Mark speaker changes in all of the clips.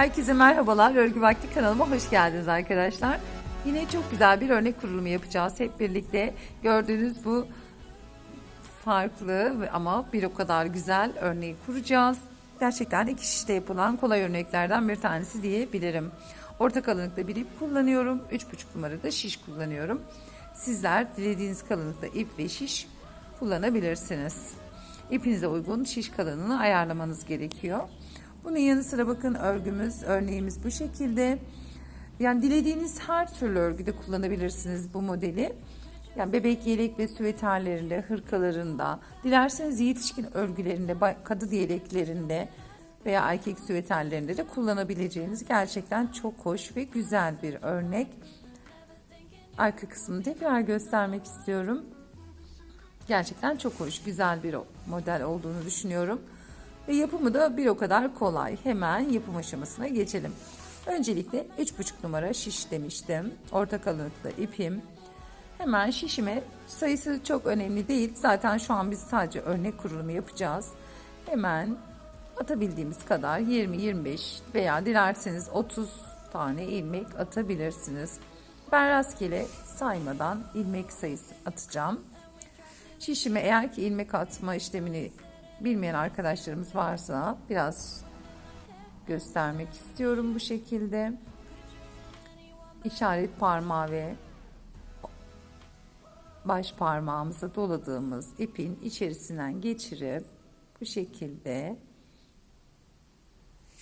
Speaker 1: Herkese merhabalar. Örgü Vakti kanalıma hoş geldiniz arkadaşlar. Yine çok güzel bir örnek kurulumu yapacağız. Hep birlikte gördüğünüz bu farklı ama bir o kadar güzel örneği kuracağız. Gerçekten iki şişte yapılan kolay örneklerden bir tanesi diyebilirim. Orta kalınlıkta bir ip kullanıyorum. 3,5 numarada şiş kullanıyorum. Sizler dilediğiniz kalınlıkta ip ve şiş kullanabilirsiniz. İpinize uygun şiş kalınlığını ayarlamanız gerekiyor. Bunun yanı sıra bakın örgümüz, örneğimiz bu şekilde. Yani dilediğiniz her türlü örgüde kullanabilirsiniz bu modeli. Yani bebek yelek ve süveterlerinde, hırkalarında, dilerseniz yetişkin örgülerinde, bay- kadı yeleklerinde veya erkek süveterlerinde de kullanabileceğiniz gerçekten çok hoş ve güzel bir örnek. Arka kısmını tekrar göstermek istiyorum. Gerçekten çok hoş, güzel bir model olduğunu düşünüyorum. Ve yapımı da bir o kadar kolay. Hemen yapım aşamasına geçelim. Öncelikle 3,5 numara şiş demiştim. Orta kalınlıkta ipim. Hemen şişime sayısı çok önemli değil. Zaten şu an biz sadece örnek kurulumu yapacağız. Hemen atabildiğimiz kadar 20-25 veya dilerseniz 30 tane ilmek atabilirsiniz. Ben rastgele saymadan ilmek sayısı atacağım. Şişime eğer ki ilmek atma işlemini bilmeyen arkadaşlarımız varsa biraz göstermek istiyorum bu şekilde. İşaret parmağı ve baş parmağımıza doladığımız ipin içerisinden geçirip bu şekilde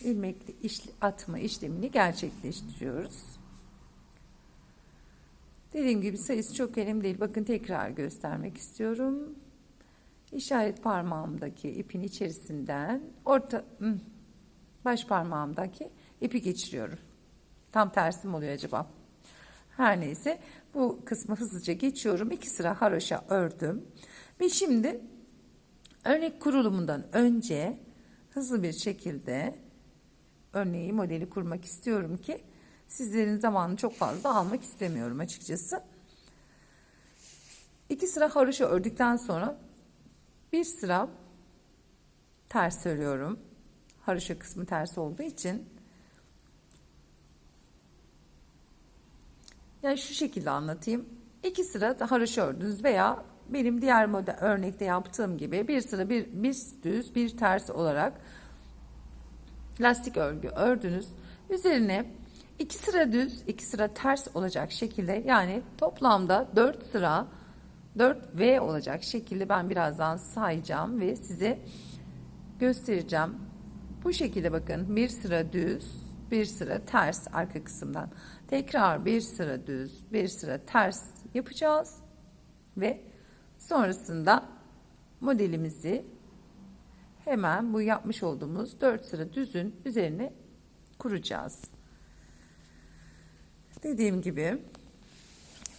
Speaker 1: ilmekli iş, atma işlemini gerçekleştiriyoruz. Dediğim gibi sayısı çok önemli değil. Bakın tekrar göstermek istiyorum. İşaret parmağımdaki ipin içerisinden orta baş parmağımdaki ipi geçiriyorum. Tam tersi mi oluyor acaba? Her neyse bu kısmı hızlıca geçiyorum. İki sıra haroşa ördüm. Ve şimdi örnek kurulumundan önce hızlı bir şekilde örneği modeli kurmak istiyorum ki sizlerin zamanını çok fazla almak istemiyorum açıkçası. İki sıra haroşa ördükten sonra bir sıra ters örüyorum. Haroşa kısmı ters olduğu için yani şu şekilde anlatayım. İki sıra da haroşa ördünüz veya benim diğer model örnekte yaptığım gibi bir sıra bir, bir düz bir ters olarak lastik örgü ördünüz. Üzerine iki sıra düz iki sıra ters olacak şekilde yani toplamda 4 sıra 4 V olacak şekilde ben birazdan sayacağım ve size göstereceğim. Bu şekilde bakın bir sıra düz bir sıra ters arka kısımdan tekrar bir sıra düz bir sıra ters yapacağız ve sonrasında modelimizi hemen bu yapmış olduğumuz 4 sıra düzün üzerine kuracağız. Dediğim gibi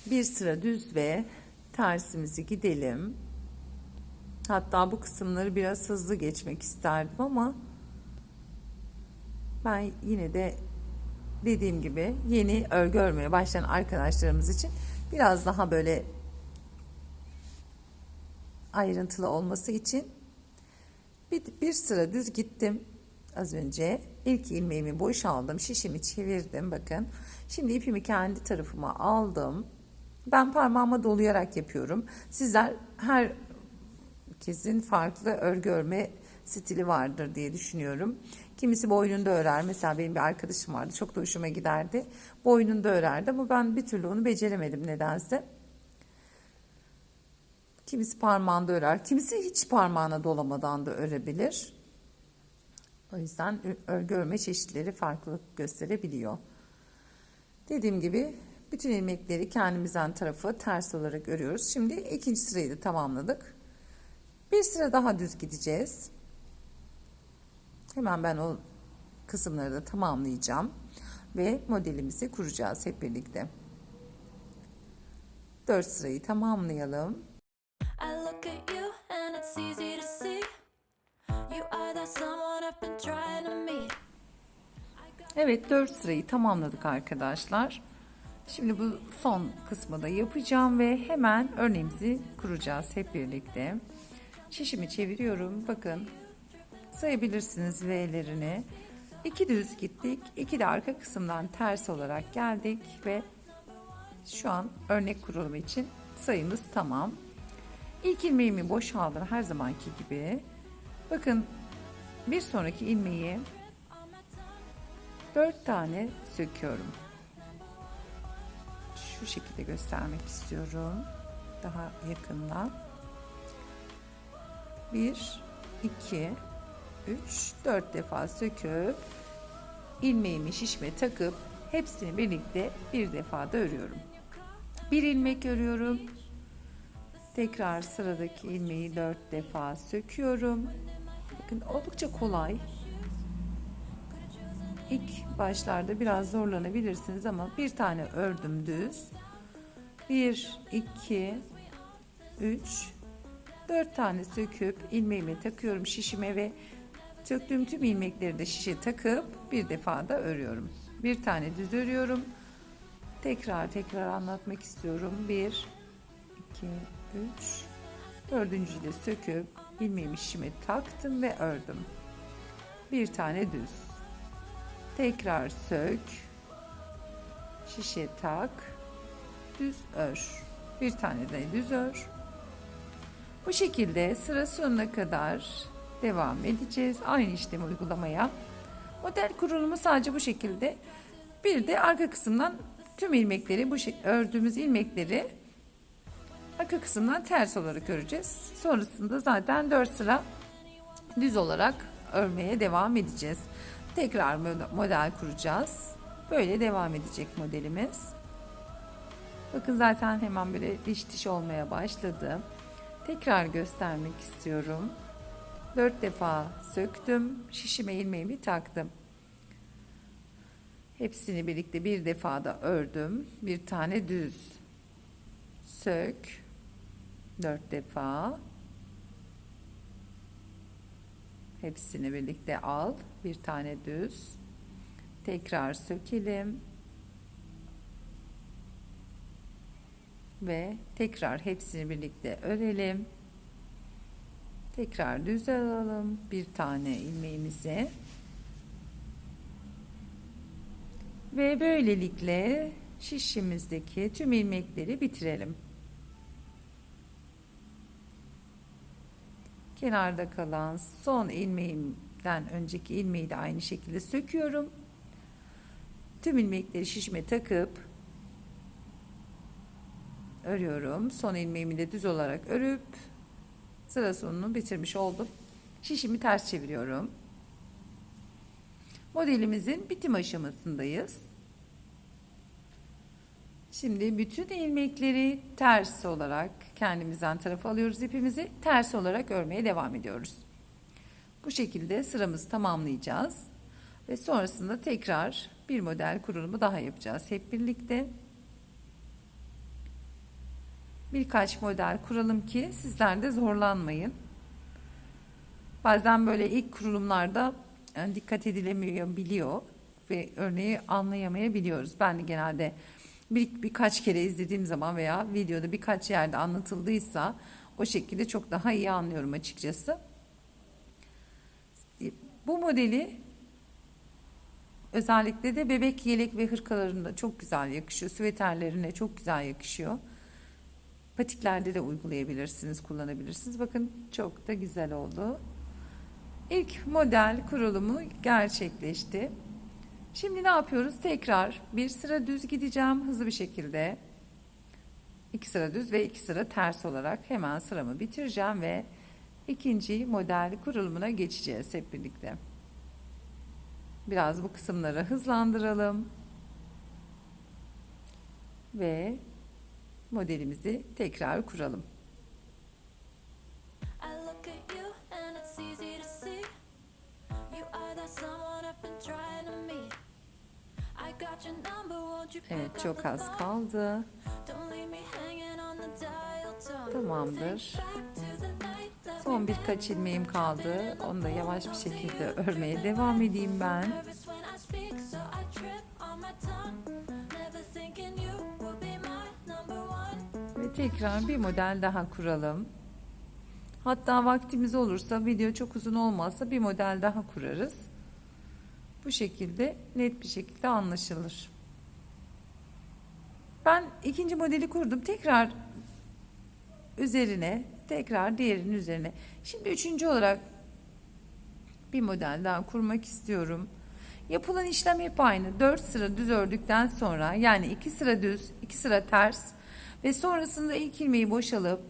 Speaker 1: bir sıra düz ve tersimizi gidelim. Hatta bu kısımları biraz hızlı geçmek isterdim ama ben yine de dediğim gibi yeni örgü örmeye başlayan arkadaşlarımız için biraz daha böyle ayrıntılı olması için bir, bir sıra düz gittim az önce. İlk ilmeğimi boşaldım, şişimi çevirdim bakın. Şimdi ipimi kendi tarafıma aldım. Ben parmağıma dolayarak yapıyorum. Sizler her kesin farklı örgü örme stili vardır diye düşünüyorum. Kimisi boynunda örer. Mesela benim bir arkadaşım vardı. Çok da hoşuma giderdi. Boynunda örerdi ama ben bir türlü onu beceremedim nedense. Kimisi parmağında örer. Kimisi hiç parmağına dolamadan da örebilir. O yüzden örgü örme çeşitleri farklılık gösterebiliyor. Dediğim gibi bütün ilmekleri kendimizden tarafı ters olarak örüyoruz. Şimdi ikinci sırayı da tamamladık. Bir sıra daha düz gideceğiz. Hemen ben o kısımları da tamamlayacağım ve modelimizi kuracağız hep birlikte. 4 sırayı tamamlayalım. Evet 4 sırayı tamamladık arkadaşlar. Şimdi bu son kısmı da yapacağım ve hemen örneğimizi kuracağız hep birlikte. Şişimi çeviriyorum. Bakın sayabilirsiniz V'lerini. İki düz gittik. iki de arka kısımdan ters olarak geldik ve şu an örnek kurulumu için sayımız tamam. İlk ilmeğimi boşaldım her zamanki gibi. Bakın bir sonraki ilmeği 4 tane söküyorum. Şu şekilde göstermek istiyorum. Daha yakından. 1 2 3 4 defa söküp ilmeğimi şişme takıp hepsini birlikte bir defa da örüyorum. Bir ilmek örüyorum. Tekrar sıradaki ilmeği 4 defa söküyorum. Bakın oldukça kolay. İlk başlarda biraz zorlanabilirsiniz ama bir tane ördüm düz. 1, 2, 3, 4 tane söküp ilmeğimi takıyorum şişime ve söktüğüm tüm ilmekleri de şişe takıp bir defa da örüyorum. Bir tane düz örüyorum. Tekrar tekrar anlatmak istiyorum. 1, 2, 3, dördüncüyü de söküp ilmeğimi şişime taktım ve ördüm. Bir tane düz. Tekrar sök. Şişe tak. Düz ör. Bir tane de düz ör. Bu şekilde sıra sonuna kadar devam edeceğiz. Aynı işlemi uygulamaya. Model kurulumu sadece bu şekilde. Bir de arka kısımdan tüm ilmekleri bu ördüğümüz ilmekleri arka kısımdan ters olarak öreceğiz. Sonrasında zaten 4 sıra düz olarak örmeye devam edeceğiz. Tekrar model kuracağız. Böyle devam edecek modelimiz. Bakın zaten hemen böyle diş diş olmaya başladı. Tekrar göstermek istiyorum. 4 defa söktüm. Şişime ilmeğimi taktım. Hepsini birlikte bir defa da ördüm. Bir tane düz. Sök. 4 defa. Hepsini birlikte al. Bir tane düz. Tekrar sökelim. Ve tekrar hepsini birlikte örelim. Tekrar düz alalım. Bir tane ilmeğimizi. Ve böylelikle şişimizdeki tüm ilmekleri bitirelim. Kenarda kalan son ilmeğimden önceki ilmeği de aynı şekilde söküyorum. Tüm ilmekleri şişme takıp örüyorum. Son ilmeğimi de düz olarak örüp sıra sonunu bitirmiş oldum. Şişimi ters çeviriyorum. Modelimizin bitim aşamasındayız. Şimdi bütün ilmekleri ters olarak kendimizden tarafa alıyoruz ipimizi. Ters olarak örmeye devam ediyoruz. Bu şekilde sıramızı tamamlayacağız. Ve sonrasında tekrar bir model kurulumu daha yapacağız hep birlikte. Birkaç model kuralım ki sizler de zorlanmayın. Bazen böyle ilk kurulumlarda yani dikkat edilemiyor biliyor ve örneği anlayamayabiliyoruz. Ben de genelde bir, birkaç kere izlediğim zaman veya videoda birkaç yerde anlatıldıysa o şekilde çok daha iyi anlıyorum açıkçası. Bu modeli özellikle de bebek yelek ve hırkalarında çok güzel yakışıyor. Süveterlerine çok güzel yakışıyor. Patiklerde de uygulayabilirsiniz, kullanabilirsiniz. Bakın çok da güzel oldu. İlk model kurulumu gerçekleşti. Şimdi ne yapıyoruz? Tekrar bir sıra düz gideceğim hızlı bir şekilde. İki sıra düz ve iki sıra ters olarak hemen sıramı bitireceğim ve ikinci model kurulumuna geçeceğiz hep birlikte. Biraz bu kısımları hızlandıralım. Ve modelimizi tekrar kuralım. Evet çok az kaldı. Tamamdır. Son birkaç ilmeğim kaldı. Onu da yavaş bir şekilde örmeye devam edeyim ben. Ve tekrar bir model daha kuralım. Hatta vaktimiz olursa video çok uzun olmazsa bir model daha kurarız. Bu şekilde net bir şekilde anlaşılır. Ben ikinci modeli kurdum. Tekrar üzerine, tekrar diğerinin üzerine. Şimdi üçüncü olarak bir model daha kurmak istiyorum. Yapılan işlem hep aynı. 4 sıra düz ördükten sonra yani 2 sıra düz, 2 sıra ters ve sonrasında ilk ilmeği boşalıp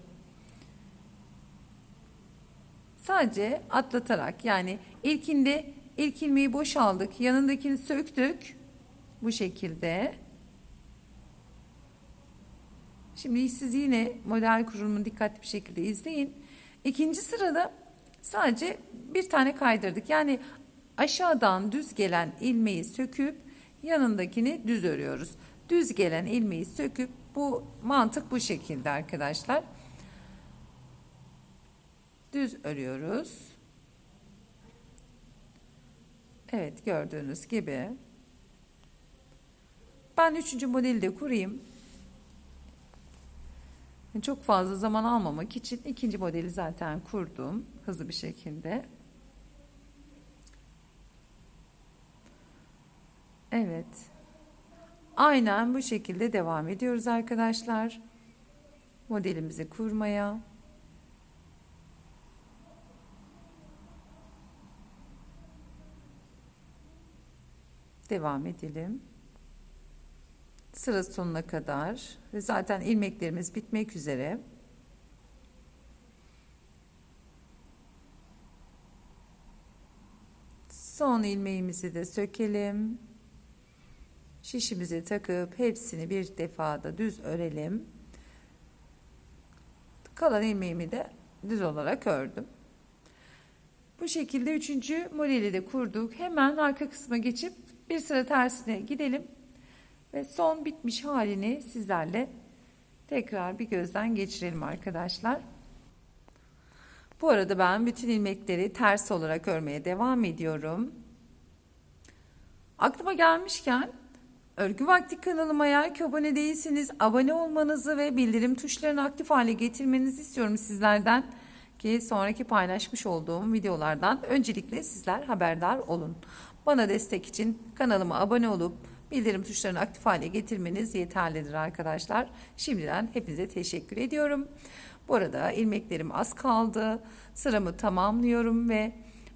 Speaker 1: sadece atlatarak yani ilkinde ilk ilmeği boşaldık, yanındakini söktük bu şekilde. Şimdi siz yine model kurulumunu dikkatli bir şekilde izleyin. İkinci sırada sadece bir tane kaydırdık. Yani aşağıdan düz gelen ilmeği söküp yanındakini düz örüyoruz. Düz gelen ilmeği söküp bu mantık bu şekilde arkadaşlar. Düz örüyoruz. Evet gördüğünüz gibi. Ben üçüncü modeli de kurayım. Çok fazla zaman almamak için ikinci modeli zaten kurdum hızlı bir şekilde. Evet. Aynen bu şekilde devam ediyoruz arkadaşlar. Modelimizi kurmaya. Devam edelim. Sıra sonuna kadar ve zaten ilmeklerimiz bitmek üzere. Son ilmeğimizi de sökelim. Şişimizi takıp hepsini bir defada düz örelim. Kalan ilmeğimi de düz olarak ördüm. Bu şekilde üçüncü modeli de kurduk. Hemen arka kısma geçip bir sıra tersine gidelim. Ve son bitmiş halini sizlerle tekrar bir gözden geçirelim arkadaşlar. Bu arada ben bütün ilmekleri ters olarak örmeye devam ediyorum. Aklıma gelmişken Örgü Vakti kanalıma eğer ki abone değilseniz abone olmanızı ve bildirim tuşlarını aktif hale getirmenizi istiyorum sizlerden ki sonraki paylaşmış olduğum videolardan öncelikle sizler haberdar olun. Bana destek için kanalıma abone olup bildirim tuşlarını aktif hale getirmeniz yeterlidir arkadaşlar. Şimdiden hepinize teşekkür ediyorum. Bu arada ilmeklerim az kaldı. Sıramı tamamlıyorum ve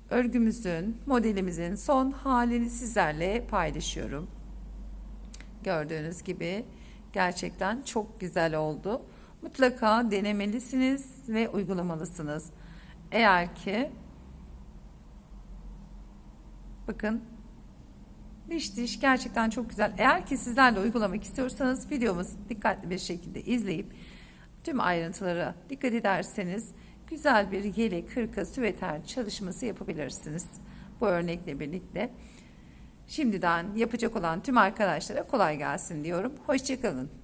Speaker 1: örgümüzün, modelimizin son halini sizlerle paylaşıyorum. Gördüğünüz gibi gerçekten çok güzel oldu. Mutlaka denemelisiniz ve uygulamalısınız. Eğer ki bakın diş diş gerçekten çok güzel. Eğer ki sizler de uygulamak istiyorsanız videomuzu dikkatli bir şekilde izleyip tüm ayrıntılara dikkat ederseniz güzel bir yelek, hırka, süveter çalışması yapabilirsiniz. Bu örnekle birlikte. Şimdiden yapacak olan tüm arkadaşlara kolay gelsin diyorum. Hoşçakalın.